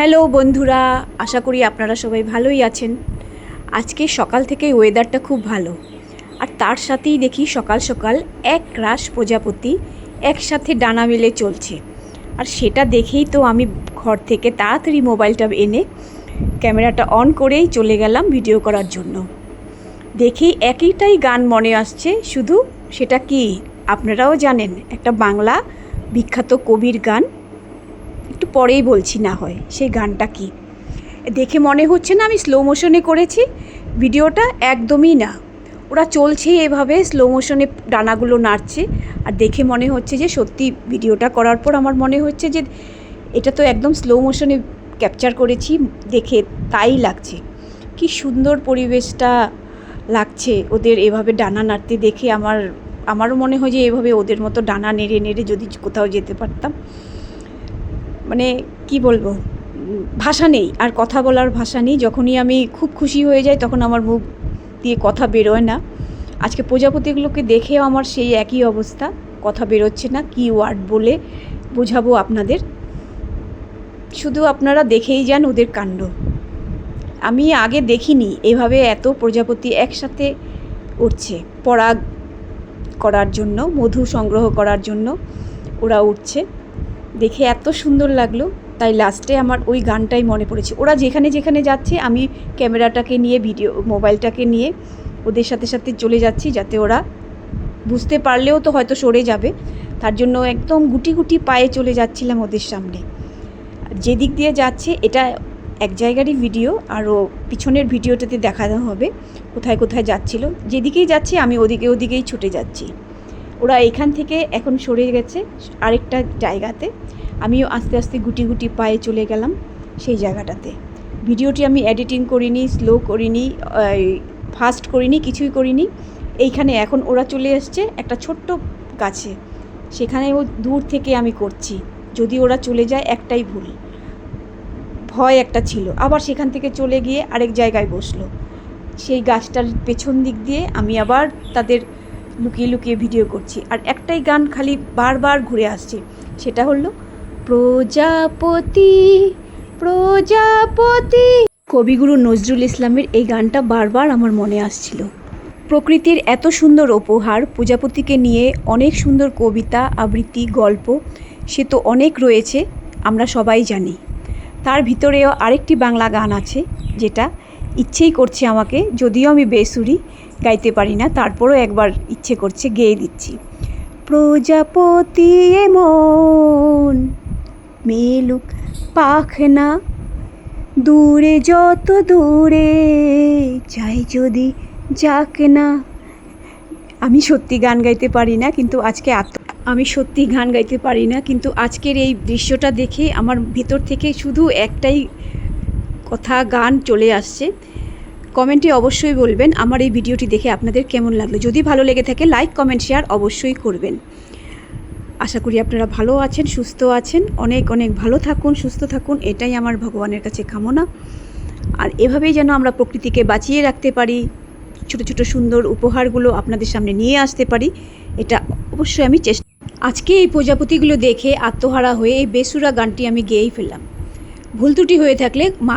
Hello বন্ধুরা, আশা করি আপনারা সবাই ভালোই আছেন। আজকে সকাল থেকে ওয়েদারটা খুব ভালো। আর তার সাথেই দেখি সকাল সকাল এক রাস প্রজাপতি একসাথে ডানা মেলে চলছে। আর সেটা দেখেই তো আমি ঘর থেকে তাড়াতাড়ি মোবাইলটা এনে ক্যামেরাটা অন করেই চলে গেলাম ভিডিও করার জন্য। দেখেই একইটাই গান মনে আসছে, শুধু সেটা কি আপনারাও জানেন, একটা বাংলা বিখ্যাত কবির গান। একটু পরেই বলছি না হয়, সেই গানটা কি? দেখে মনে হচ্ছে না আমি স্লো মোশনে করেছি, ভিডিওটা একদমই না। ওরা চলছে এভাবে স্লো মোশনে ডানাগুলো নাড়ছে, আর দেখে মনে হচ্ছে যে সত্যি ভিডিওটা করার পর আমার মনে হচ্ছে যে এটা তো একদম স্লো মোশনে ক্যাপচার করেছি, দেখে তাই লাগছে। কি সুন্দর পরিবেশটা লাগছে ওদের এভাবে ডানা নাড়তে দেখে, আমার, আমারও মনে হয় যে এভাবে ওদের মতো ডানা নেড়ে নেড়ে যদি কোথাও যেতে পারতাম। মানে কি বলব? ভাষা নেই, আর কথা বলার ভাষা নেই। যখনই আমি খুব খুশি হয়ে যাই, তখন আমার মুখ দিয়ে কথা বেরোয় না। আজকে প্রজাপতিগুলোকে দেখেও আমার সেই একই অবস্থা। কথা বেরোচ্ছে না, কি ওয়ার্ড বলে বোঝাবো আপনাদের। শুধু আপনারা দেখেই যান ওদের কাণ্ড। আমি আগে দেখিনি এভাবে এত প্রজাপতি একসাথে উঠছে। পরাগ করার জন্য, মধু সংগ্রহ করার জন্য ওরা উঠছে। দেখে এত সুন্দর লাগল, তাই লাস্টে আমার ওই গানটাই মনে পড়েছে। ওরা যেখানে যেখানে যাচ্ছে, আমি ক্যামেরাটাকে নিয়ে ভিডিও মোবাইলটাকে নিয়ে ওদের সাথে সাথে চলে যাচ্ছি যাতে ওরা বুঝতে পারলেও তো হয়তো সরে যাবে। তার জন্য একদম গুটি গুটি পায়ে চলে যাচ্ছিলাম ওদের সামনে। যেদিক দিয়ে যাচ্ছে, এটা এক জায়গারই ভিডিও আরও পিছনের ভিডিওটাতে দেখানো হবে, কোথায় কোথায় যাচ্ছিল। যেদিকেই যাচ্ছে, আমি ওদিকে ওদিকেই ছুটে যাচ্ছি। ওরা এখান থেকে এখন সরে গেছে আরেকটা জায়গাতে। আমিও আস্তে আস্তে গুটি গুটি পায়ে চলে গেলাম সেই জায়গাটাতে। ভিডিওটি আমি এডিটিং করিনি স্লো করিনি ফাস্ট করিনি, কিছুই করিনি। এইখানে এখন ওরা চলে এসছে একটা ছোট্ট গাছে। সেখানে ও দূর থেকে আমি করছি। যদি ওরা চলে যায় একটাই ভুল। ভয় একটা ছিল। আবার সেখান থেকে চলে গিয়ে আরেক জায়গায় বসল। সেই গাছটার পেছন দিক দিয়ে আমি আবার তাদের লুকিয়ে লুকিয়ে ভিডিও করছি। আর একটাই গান খালি বারবার ঘুরে আসছে, সেটা হলো, প্রজাপতি প্রজাপতি। কবিগুরু নজরুল ইসলামের এই গানটা বারবার আমার মনে আসছিল। প্রকৃতির এত সুন্দর উপহার, প্রজাপতিকে নিয়ে অনেক সুন্দর কবিতা, আবৃত্তি, গল্প, সে তো অনেক রয়েছে, আমরা সবাই জানি। তার ভিতরেও আরেকটি বাংলা গান আছে, যেটা ইচ্ছেই করছে আমাকে, যদিও আমি বেসুরি গাইতে পারি না, তারপরও একবার ইচ্ছে করছে গেয়ে দিচ্ছি। প্রজাপতি এমন মেলুক পাখনা দূরে যত দূরে চাই যদি যাক না। আমি সত্যি গান গাইতে পারি না, কিন্তু আজকে আত্ম আমি সত্যি গান গাইতে পারি না, কিন্তু আজকের এই দৃশ্যটা দেখে আমার ভেতর থেকে শুধু একটাই কথা, গান চলে আসছে। কমেন্টে অবশ্যই বলবেন আমার এই ভিডিওটি দেখে আপনাদের কেমন লাগল। যদি ভালো লেগে থাকে লাইক কমেন্ট শেয়ার অবশ্যই করবেন। আশা করি আপনারা ভালো আছেন, সুস্থ আছেন। অনেক অনেক ভালো থাকুন, সুস্থ থাকুন। এটাই আমার ভগবানের কাছে কামনা। আর এভাবেই যেন আমরা প্রকৃতিকে বাঁচিয়ে রাখতে পারি, ছোট ছোট, সুন্দর উপহারগুলো আপনাদের সামনে নিয়ে আসতে পারি, এটা অবশ্যই আমি চেষ্টা আজকে এই প্রজাপতিগুলো দেখে আত্মহারা হয়ে এই বেসুরা গানটি আমি গেয়েই ফেললাম। ভুল ত্রুটি হয়ে থাকলে মা